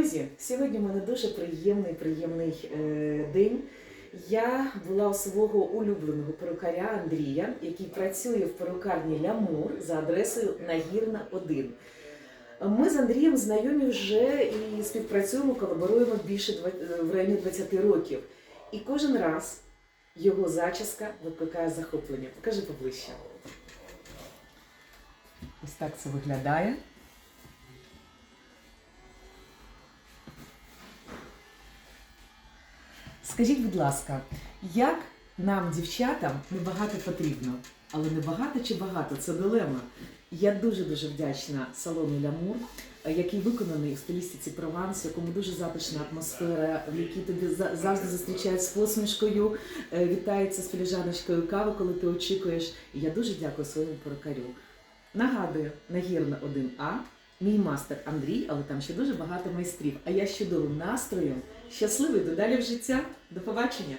Друзі, сьогодні в мене дуже приємний, приємний е, день. Я була у свого улюбленого перукаря Андрія, який працює в перукарні Лямур за адресою Нагірна 1. Ми з Андрієм знайомі вже і співпрацюємо, колаборуємо більше два- е, в районі 20 років. І кожен раз його зачіска викликає захоплення. Покажи поближче. Ось так це виглядає. Скажіть, будь ласка, як нам, дівчатам, небагато потрібно? Але не багато чи багато це дилема. Я дуже дуже вдячна салону Лямур, е, який виконаний в стилістиці Прованс, якому дуже затишна атмосфера, в якій тобі за- завжди зустрічають з посмішкою, е, вітаються з філіжаночкою кави, коли ти очікуєш. І я дуже дякую своєму перукарю. Нагадую, нагірна 1А, мій мастер Андрій, але там ще дуже багато майстрів. А я з чудовим настроєм, щасливий додалі в життя. До побачення!